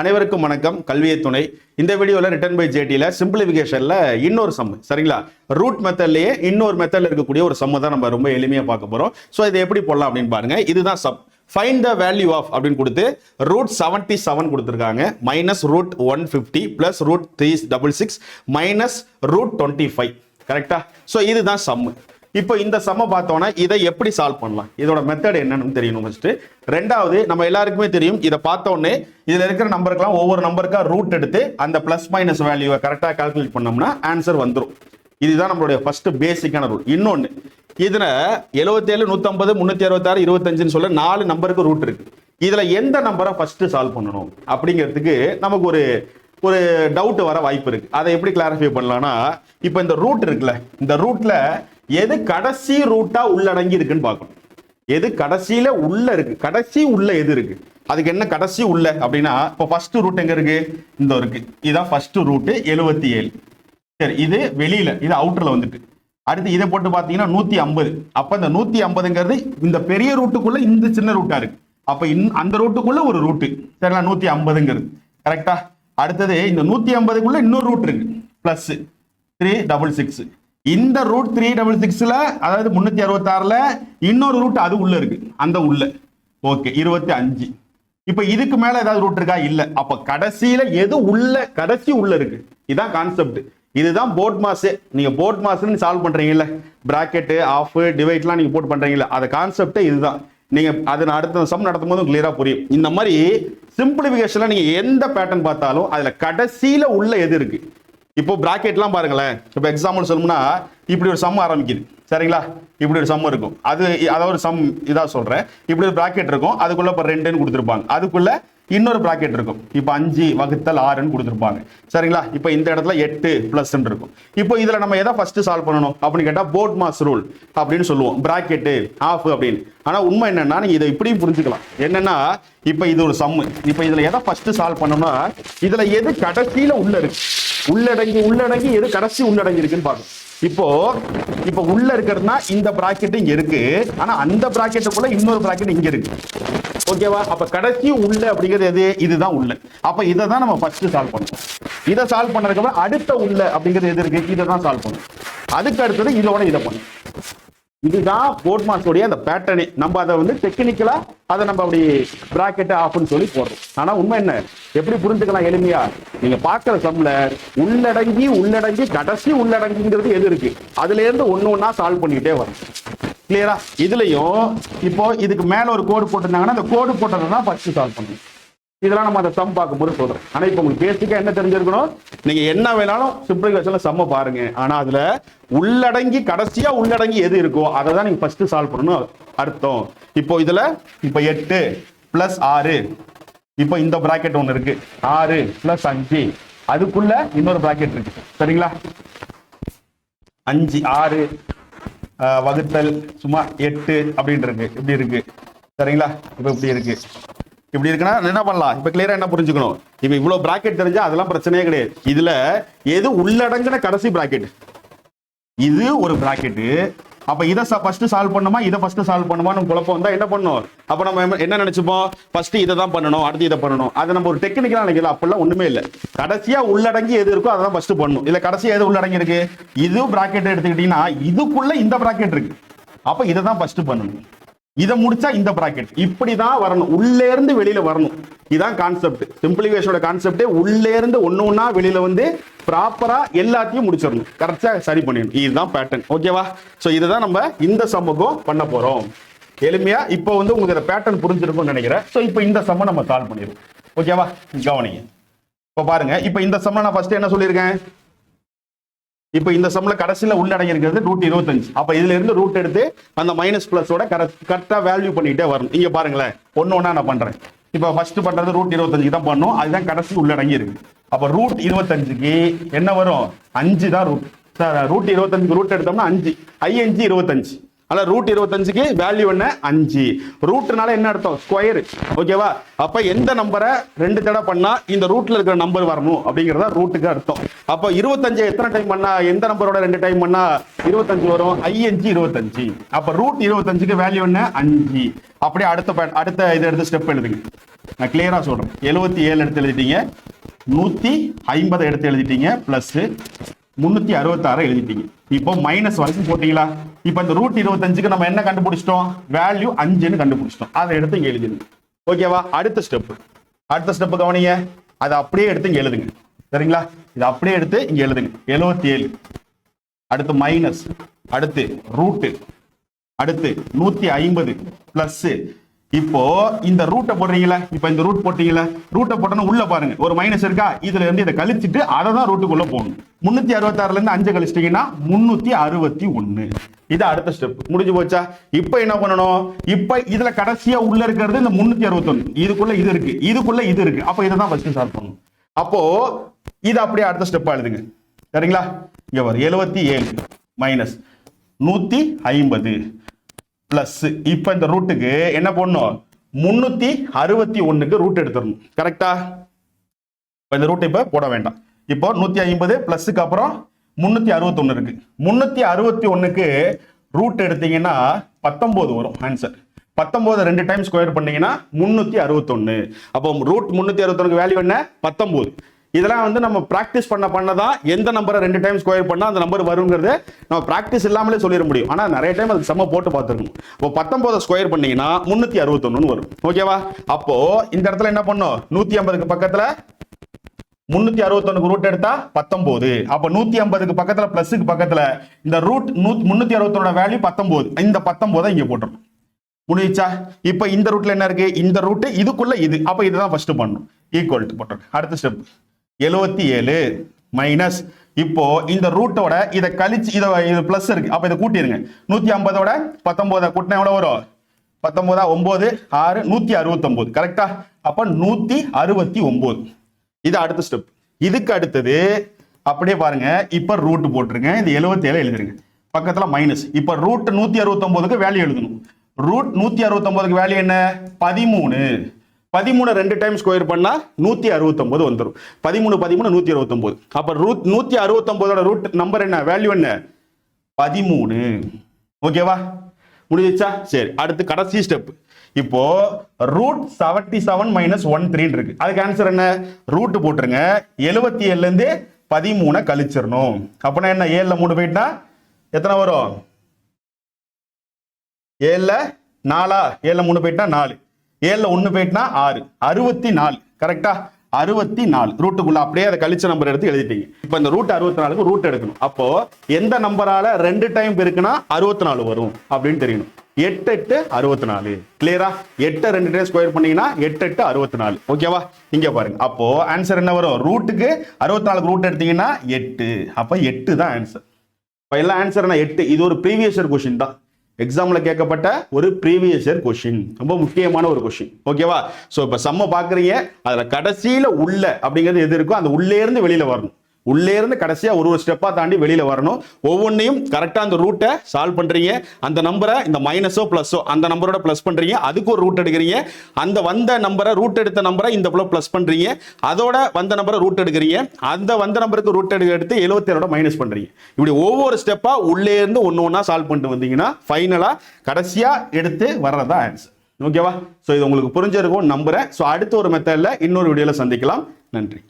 அனைவருக்கும் வணக்கம். கல்வியை துணை. இந்த வீடியோவில் ரிட்டர்ன் பை ஜேடியில் சிம்பிளிஃபிகேஷனில் இன்னொரு சம் சரிங்களா? ரூட் மெத்தட்லேயே இன்னொரு மெத்தடில் இருக்கக்கூடிய ஒரு சம்மை தான் நம்ம ரொம்ப எளிமையாக பார்க்க போகிறோம் ஸோ இதை எப்படி போடலாம் அப்படின்னு பாருங்க. இதுதான் sum find the value of அப்படின்னு கொடுத்து ரூட் செவன்ட்டி செவன் கொடுத்துருக்காங்க. Minus root one fifty plus root three double six minus root twenty five கரெக்டா ஸோ இதுதான் சம்மு இப்போ இந்த சம்ம பார்த்தோன்னா இதை எப்படி சால்வ் பண்ணலாம்? இதோட மெத்தட் என்னன்னு தெரியணும் ஃபர்ஸ்ட் ரெண்டாவது நம்ம எல்லாருக்குமே தெரியும் இதை பார்த்தோன்னே இதில் இதுல இருக்கிற நம்பருக்கெல்லாம் ஒவ்வொரு நம்பருக்கா ரூட் எடுத்து அந்த பிளஸ் மைனஸ் வேல்யூவை கரெக்டாக கால்குலேட் பண்ணோம்னா ஆன்சர் வந்துடும் இதுதான் நம்மளுடைய ஃபர்ஸ்ட் பேசிக்கான ரூல் இன்னொன்று இதுல எழுபத்தேழு நூற்றம்பது முந்நூற்றி அறுபத்தாறு இருபத்தஞ்சுன்னு சொல்ல நாலு நம்பருக்கு ரூட் இருக்கு. இதுல எந்த நம்பரை ஃபர்ஸ்ட் சால்வ் பண்ணணும்? அப்படிங்கிறதுக்கு நமக்கு ஒரு ஒரு டவுட் வர வாய்ப்பு இருக்கு. அதை எப்படி கிளாரிஃபை பண்ணலாம்னா இப்போ இந்த ரூட் இருக்குல்ல இந்த ரூட்ல எது கடைசி ரூட்டா உள்ளடங்கி இருக்குன்னு பார்க்கணும். எது கடைசியில உள்ள இருக்கு? கடைசி உள்ள எது இருக்கு? அதுக்கு என்ன கடைசி உள்ள அப்படின்னா இப்போ ஃபர்ஸ்ட் ரூட் எங்க இருக்கு? இந்த இருக்கு. இதான் ஃபர்ஸ்ட் ரூட் எழுபத்தி ஏழு. சரி இது வெளியில இது அவுட்டர்ல வந்துட்டு. அடுத்து இதை போட்டு பார்த்தீங்கன்னா நூத்தி ஐம்பது. அப்ப இந்த நூத்தி ஐம்பதுங்கிறது இந்த பெரிய ரூட்டுக்குள்ள இந்த சின்ன ரூட்டா இருக்கு. அப்ப இன் அந்த ரூட்டுக்குள்ள ஒரு ரூட்டு சரிங்களா? நூத்தி ஐம்பதுங்கிறது. கரெக்டா அடுத்தது இந்த நூத்தி ஐம்பதுக்குள்ள இன்னொரு ரூட் இருக்கு. பிளஸ் த்ரீ டபுள் சிக்ஸ் இந்த ரூட் த்ரீ டபுள் சிக்ஸ்ல அதாவது முன்னூத்தி அறுபத்தாறில் இன்னொரு ரூட் அது உள்ள இருக்கு. அந்த உள்ள. ஓகே இருபத்தி அஞ்சு. இப்ப இதுக்கு மேல ஏதாவது ரூட் இருக்கா? இல்ல. அப்ப கடைசியில எது உள்ள கடைசி உள்ள இருக்கு? இதான் கான்செப்ட் இதுதான் போர்ட் மாஸ் நீங்க போர்ட் மாஸ்ன்னு சால்வ் பண்றீங்கல்ல. பிராக்கெட் ஆஃப் டிவைட்லாம் நீங்க போட்டு பண்றீங்கல்ல. அந்த கான்செப்டே இதுதான். நீங்க அது அடுத்த சம் நடத்தும் போது கிளியரா புரியும். இந்த மாதிரி சிம்பிளிபிகேஷன்ல நீங்க எந்த பேட்டர்ன் பார்த்தாலும் அதுல கடைசியில உள்ள எது இருக்கு? இப்போ பிராக்கெட்லாம் பாருங்களேன். இப்போ எக்ஸாம்பிள் சொல்லணும்னா இப்படி ஒரு சம் ஆரம்பிக்குது. சரிங்களா? இப்படி ஒரு சம் இருக்கும். அது அதாவது ஒரு சம் இதாக சொல்கிறேன் இப்படி ஒரு பிராக்கெட் இருக்கும். அதுக்குள்ள இப்போ ரெண்டுன்னு கொடுத்துருப்பாங்க. அதுக்குள்ள இன்னொரு பிராக்கெட் இருக்கும். இப்போ அஞ்சு வகுத்தல் ஆறுன்னு கொடுத்துருப்பாங்க. சரிங்களா? இப்போ இந்த இடத்துல எட்டு ப்ளஸ்ன்னு இருக்கும். இப்போ இதில் நம்ம எதை ஃபர்ஸ்ட் சால்வ் பண்ணணும்? அப்படின்னு கேட்டால் போட் மாஸ் ரூல் அப்படின்னு சொல்லுவோம். பிராக்கெட்டு ஆஃப் அப்படின்னு. ஆனால் உண்மை என்னென்னா நீங்கள் இதை இப்படியும் புரிஞ்சுக்கலாம். என்னென்னா இப்போ இது ஒரு சம்மு இப்போ இதில் எதை ஃபர்ஸ்ட் சால்வ் பண்ணோம்னா இதில் எது கடைசியில் உள்ள இருக்குது உள்ளடங்கி உள்ளடங்கி எது கடைசி உள்ளடங்கி இருக்குன்னு பார்க்கணும். இப்போ இப்போ உள்ள இருக்கிறதுனா இந்த பிராக்கெட் இங்க இருக்கு. ஆனா அந்த பிராக்கெட்டுக்குள்ள இன்னொரு பிராக்கெட் இங்க இருக்கு. ஓகேவா அப்ப கடைசி உள்ள அப்படிங்கிறது எது? இதுதான் உள்ள. அப்ப இதை தான் நம்ம ஃபர்ஸ்ட் சால்வ் பண்ணணும். இதை சால்வ் பண்ணதுக்கு அப்புறம் அடுத்த உள்ள அப்படிங்கிறது எது இருக்கு? இதை தான் சால்வ் பண்ணணும். அதுக்கு அடுத்தது இதோட இதை பண்ணணும். இதுதான் போர்ட் மாஸ்டோடைய அந்த பேட்டர்னே நம்ம அதை வந்து டெக்னிக்கலா அதை நம்ம அப்படி பிராக்கெட் ஆஃப்னு சொல்லி போடுறோம். ஆனா உண்மை என்ன? எப்படி புரிஞ்சுக்கலாம் எளிமையா? நீங்க பாக்குற சம்ல உள்ளடங்கி உள்ளடங்கி கடைசி உள்ளடங்கிங்கிறது எது இருக்கு? அதுல இருந்து ஒன்னு ஒன்னா சால்வ் பண்ணிக்கிட்டே வரும். கிளியரா இதுலயும் இப்போ இதுக்கு மேல ஒரு கோடு போட்டிருந்தாங்கன்னா அந்த கோடு போட்டதை தான் ஃபர்ஸ்ட் சால்வ் பண்ணுவோம் இதெல்லாம் நம்ம அந்த சம் பார்க்கும்போது சொல்றேன் ஆனா இப்போ உங்களுக்கு பேசிக்கா என்ன தெரிஞ்சிருக்கணும்? நீங்க என்ன வேணாலும் சிம்பிளிஃபிகேஷன்ல சம்ம பாருங்க. ஆனா அதுல உள்ளடங்கி கடைசியா உள்ளடங்கி எது இருக்கோ அதை தான் நீங்க ஃபர்ஸ்ட் சால்வ் பண்ணணும். அர்த்தம். இப்போ இதுல இப்போ எட்டு பிளஸ் ஆறு. இப்போ இந்த பிராக்கெட் ஒன்று இருக்கு. ஆறு பிளஸ் அஞ்சு. அதுக்குள்ள இன்னொரு பிராக்கெட் இருக்கு. சரிங்களா? அஞ்சு ஆறு வகுத்தல் சும்மா எட்டு அப்படின்னு இருக்கு. இப்படி இருக்கு. சரிங்களா? இப்போ இப்படி இருக்கு. இப்படி இருக்குன்னா என்ன பண்ணலாம்? இப்ப கிளியரா என்ன புரிஞ்சுக்கணும்? இப்ப இவ்வளவு பிராக்கெட் தெரிஞ்சா அதெல்லாம் பிரச்சனையே கிடையாது. இதுல எது உள்ளடங்கின கடைசி பிராக்கெட் இது ஒரு பிராக்கெட் அப்ப இதை ஃபர்ஸ்ட் சால்வ் பண்ணுமா? இதை ஃபர்ஸ்ட் சால்வ் பண்ணுமான்னு குழப்பம் வந்தா என்ன பண்ணும்? அப்ப நம்ம என்ன- நினச்சிப்போம் நினைச்சுப்போம்? ஃபர்ஸ்ட் இதை தான் பண்ணணும் அடுத்து இதை பண்ணணும். அதை நம்ம ஒரு டெக்னிக்கலா நினைக்கல அப்பெல்லாம் ஒண்ணுமே இல்ல. கடைசியா உள்ளடங்கி எது இருக்கோ அதை தான் ஃபர்ஸ்ட் பண்ணணும் இல்ல கடைசியா எது உள்ளடங்கி இருக்கு? இது பிராக்கெட் எடுத்துக்கிட்டீங்கன்னா இதுக்குள்ள இந்த பிராக்கெட் இருக்கு. அப்ப இதை தான் ஃபர்ஸ்ட் பண்ணணும். இதை முடிச்சா இந்த பிராக்கெட் இப்படிதான் வரணும். உள்ளே இருந்து வெளியில வரணும். இதான் கான்செப்ட் சிம்பிளிஃபிகேஷனோட கான்செப்டே உள்ளே இருந்து ஒண்ணு ஒண்ணா வெளியில வந்து ப்ராப்பரா எல்லாத்தையும் முடிச்சிடணும். கரெக்டா சரி பண்ணிடணும். இதுதான் பேட்டர்ன் ஓகேவா சோ இதுதான் நம்ம இந்த சமூகம் பண்ண போறோம். எளிமையா இப்போ வந்து உங்களுக்கு இந்த பேட்டர்ன் புரிஞ்சிருக்கும்னு நினைக்கிறேன். சோ இப்போ இந்த சம்ம நம்ம சால்வ் பண்ணிடுவோம். ஓகேவா கவனிங்க. இப்போ பாருங்க. இப்போ இந்த சம்ம நான் ஃபர்ஸ்ட் என்ன சொல்லியிருக்கேன்? இப்போ இந்த சம்ல கடைசியில உள்ளடங்கி இருக்கிறது ரூட் இருபத்தஞ்சு. அப்ப இதுல இருந்து ரூட் எடுத்து அந்த மைனஸ் பிளஸோட கரெக்டா வேல்யூ பண்ணிட்டே வரணும். இங்க பாருங்களேன் ஒன்னு ஒன்னா நான் பண்றேன். இப்போ ஃபர்ஸ்ட் பண்றது ரூட் இருபத்தஞ்சு தான் பண்ணும். அதுதான் கடைசி உள்ளடங்கி இருக்கு அப்ப ரூட் இருபத்தஞ்சுக்கு என்ன வரும்? அஞ்சு தான் ரூட் ரூட் இருபத்தஞ்சுக்கு ரூட் எடுத்தோம்னா அஞ்சு. ஐ அஞ்சு இருபத்தஞ்சு. ஆனால் ரூட் இருபத்தஞ்சுக்கு வேல்யூ என்ன? அஞ்சு. ரூட்னால என்ன அர்த்தம்? ஸ்கொயர் ஓகேவா அப்போ எந்த நம்பரை ரெண்டு தடவை பண்ணால் இந்த ரூட்டில் இருக்கிற நம்பர் வரணும்? அப்படிங்கிறத ரூட்டுக்கு அர்த்தம். அப்போ இருபத்தஞ்சு எத்தனை டைம் பண்ணால் எந்த நம்பரோட ரெண்டு டைம் பண்ணால் இருபத்தஞ்சு வரும். ஐஎன்ஜி இருபத்தஞ்சு. அப்போ ரூட் இருபத்தஞ்சுக்கு வேல்யூ என்ன? அஞ்சு. அப்படியே அடுத்த அடுத்த இதை எடுத்து ஸ்டெப் எழுதுங்க. நான் கிளியராக சொல்கிறேன் எழுபத்தி ஏழு எடுத்து எழுதிட்டீங்க. நூற்றி ஐம்பது எடுத்து எழுதிட்டீங்க. ப்ளஸ்ஸு முந்நூற்றி அறுபத்தாறு எழுதிட்டீங்க. இப்போ மைனஸ் வரைக்கும் போட்டீங்களா? இப்போ இந்த ரூட் இருபத்தஞ்சுக்கு நம்ம என்ன கண்டுபிடிச்சிட்டோம்? வேல்யூ அஞ்சுன்னு கண்டுபிடிச்சிட்டோம். அதை எடுத்து இங்க எழுதிடுங்க. ஓகேவா அடுத்த ஸ்டெப் அடுத்த ஸ்டெப் கவனிங்க. அதை அப்படியே எடுத்து இங்க எழுதுங்க. சரிங்களா? இதை அப்படியே எடுத்து இங்க எழுதுங்க. எழுபத்தி ஏழு அடுத்து மைனஸ் அடுத்து ரூட்டு அடுத்து நூத்தி ஐம்பது பிளஸ் இப்போ இந்த ரூட்டை போடுறீங்களா இப்போ இந்த ரூட் போட்டீங்களா ரூட்டை போட்டோன்னு உள்ள பாருங்க. ஒரு மைனஸ் இருக்கா? இதுல இருந்து இதை கழிச்சிட்டு அதை தான் ரூட்டுக்குள்ள போகணும் முன்னூத்தி அறுபத்தாறுல இருந்து அஞ்சு கழிச்சிட்டீங்கன்னா முன்னூத்தி அறுபத்தி ஒண்ணு. இது அடுத்த ஸ்டெப் முடிஞ்சு போச்சா? இப்போ என்ன பண்ணணும்? இப்போ இதுல கடைசியா உள்ள இருக்கிறது இந்த முன்னூத்தி அறுபத்தொன்னு. இதுக்குள்ள இது இருக்கு. இதுக்குள்ள இது இருக்கு. அப்போ இதை தான் ஃபர்ஸ்ட் சால்வ் பண்ணணும். அப்போ இது அப்படியே அடுத்த ஸ்டெப்பா எழுதுங்க. சரிங்களா? இங்க வரும் எழுபத்தி ஏழு மைனஸ் நூத்தி ஐம்பது. பிளஸ் இப்போ இந்த ரூட்டுக்கு என்ன பண்ணணும் முன்னூத்தி அறுபத்தி ஒண்ணுக்கு ரூட் எடுத்துடணும். கரெக்டா இப்போ இந்த ரூட் இப்போ போட வேண்டாம். இப்போ நூத்தி ஐம்பது பிளஸுக்கு அப்புறம் முன்னூத்தி அறுபத்தொன்னு இருக்கு. முன்னூத்தி அறுபத்தி ஒண்ணுக்கு ரூட் எடுத்தீங்கன்னா பத்தொன்பது வரும் ஆன்சர் பத்தொன்பது ரெண்டு டைம் ஸ்கொயர் பண்ணீங்கன்னா முன்னூத்தி அறுபத்தொன்னு. அப்போ ரூட் முன்னூத்தி அறுபத்தொன்னுக்கு வேல்யூ என்ன? பத்தொன்பது. இதெல்லாம் வந்து நம்ம ப்ராக்டிஸ் பண்ண பண்ண தான் எந்த நம்பரை ரெண்டு டைம் ஸ்கொயர் பண்ணால் அந்த நம்பர் வருங்கிறது நம்ம ப்ராக்டிஸ் இல்லாமலே சொல்லிட முடியும். ஆனால் நிறைய டைம் அதுக்கு செம்ம போட்டு பார்த்துருக்கணும். இப்போ பத்தொம்போதை ஸ்கொயர் பண்ணீங்கன்னா முந்நூற்றி அறுபத்தொன்னு வரும். ஓகேவா அப்போ இந்த இடத்துல என்ன பண்ணும் நூற்றி ஐம்பதுக்கு பக்கத்தில் முன்னூத்தி அறுபத்தொன்னுக்கு ரூட் எடுத்தா பத்தொன்பது. அப்ப நூத்தி ஐம்பதுக்கு பக்கத்துல பிளஸ்க்கு பக்கத்துல இந்த ரூட் முன்னூத்தி அறுபத்தொன்னோட வேல்யூ பத்தொன்பது. இந்த பத்தொன்பதை இங்க போட்டுரும் முடிச்சா இப்ப இந்த ரூட்ல என்ன இருக்கு? இந்த ரூட் இதுக்குள்ள இது. அப்ப இதுதான் ஃபர்ஸ்ட் பண்ணணும். ஈக்குவல் போட்டுருக்கு அடுத்த ஸ்டெப் எழுபத்தி ஏழு மைனஸ் இப்போ இந்த ரூட்டோட இதை கழிச்சு இதை இது பிளஸ் இருக்கு. அப்ப இதை கூட்டிருங்க. நூத்தி ஐம்பதோட பத்தொன்பதை கூட்டினா எவ்வளவு வரும்? பத்தொன்பதா ஒன்பது ஆறு நூத்தி அறுபத்தொம்போது. கரெக்டா அப்ப நூத்தி அறுபத்தி ஒன்பது இது அடுத்த ஸ்டெப் இதுக்கு அடுத்தது அப்படியே பாருங்க. இப்ப ரூட் போட்டுருங்க. இந்த 77 ஏழு எழுதிருங்க. பக்கத்துல மைனஸ் இப்ப ரூட் நூத்தி அறுபத்தொம்போதுக்கு வேல்யூ எழுதணும். ரூட் நூத்தி அறுபத்தொம்போதுக்கு வேல்யூ என்ன? பதிமூணு. பதிமூணு ரெண்டு டைம் ஸ்கொயர் பண்ணால் நூற்றி அறுபத்தொம்போது வந்துடும் பதிமூணு பதிமூணு நூற்றி அறுபத்தொம்போது அப்போ ரூட் நூற்றி அறுபத்தொம்போதோட ரூட் நம்பர் என்ன? வேல்யூ என்ன? பதிமூணு. ஓகேவா முடிஞ்சிச்சா சரி அடுத்து கடைசி ஸ்டெப் இப்போ root seventy seven minus one த்ரீன்னு இருக்கு. அதுக்கு ஆன்சர் என்ன? ரூட் போட்டுருங்க. எழுபத்தி ஏழுல இருந்து பதிமூணை கழிச்சிடணும். அப்படின்னா என்ன? ஏழுல மூணு போயிட்டா எத்தனை வரும்? ஏழுல நாலா? ஏழுல மூணு போயிட்டா நாலு. ஏழில் ஒன்று போயிட்டுனா ஆறு. அறுபத்தி நாலு கரெக்டா அறுபத்தி நாலு ரூட்டுக்குள்ள அப்படியே அதை கழிச்ச நம்பர் எடுத்து எழுதிட்டீங்க. இப்போ இந்த ரூட் அறுபத்தி நாலுக்கு ரூட் எடுக்கணும். அப்போ எந்த நம்பரால ரெண்டு டைம் இருக்குன்னா அறுபத்தி நாலு வரும் அப்படின்னு தெரியணும். எட்டு எட்டு அறுபத்தி நாலு கிளியரா எட்டு ரெண்டு டைம் ஸ்கொயர் பண்ணீங்கன்னா எட்டு எட்டு அறுபத்தி நாலு ஓகேவா இங்க பாருங்க. அப்போ ஆன்சர் என்ன வரும்? ரூட்டுக்கு அறுபத்தி நாலுக்கு ரூட் எடுத்தீங்கன்னா எட்டு. அப்ப எட்டு தான் ஆன்சர் இப்போ எல்லாம் ஆன்சர் என்ன எட்டு. இது ஒரு ப்ரீவியஸ் இயர் கொஷின் தான். எக்ஸாம்ல கேட்கப்பட்ட ஒரு ப்ரீவியஸ் இயர் கொஷின் ரொம்ப முக்கியமான ஒரு கொஷின் ஓகேவா ஸோ இப்போ செம்ம பார்க்குறீங்க. அதில் கடைசியில் உள்ள அப்படிங்கிறது எது இருக்கோ அந்த உள்ளே இருந்து வரணும். உள்ளே இருந்து கடைசியாக ஒரு ஒரு ஸ்டெப்பாக தாண்டி வெளியில் வரணும். ஒவ்வொன்றையும் கரெக்டாக அந்த ரூட்டை சால்வ் பண்ணுறீங்க அந்த நம்பரை இந்த மைனஸோ ப்ளஸ்ஸோ அந்த நம்பரோட ப்ளஸ் பண்ணுறீங்க அதுக்கு ஒரு ரூட் எடுக்கிறீங்க. அந்த வந்த நம்பரை ரூட் எடுத்த நம்பரை இந்த போல ப்ளஸ் பண்ணுறீங்க அதோட வந்த நம்பரை ரூட் எடுக்கிறீங்க. அந்த வந்த நம்பருக்கு ரூட் எடுக்க எடுத்து எழுபத்தேழோட மைனஸ் பண்ணுறீங்க இப்படி ஒவ்வொரு ஸ்டெப்பாக உள்ளே இருந்து ஒன்று ஒன்றா சால்வ் பண்ணிட்டு வந்தீங்கன்னா ஃபைனலாக கடைசியாக எடுத்து வர்றதா ஆன்சர் ஓகேவா ஸோ இது உங்களுக்கு புரிஞ்சிருக்கும் நம்புறேன் ஸோ அடுத்த ஒரு மெத்தடில் இன்னொரு வீடியோவில் சந்திக்கலாம். நன்றி.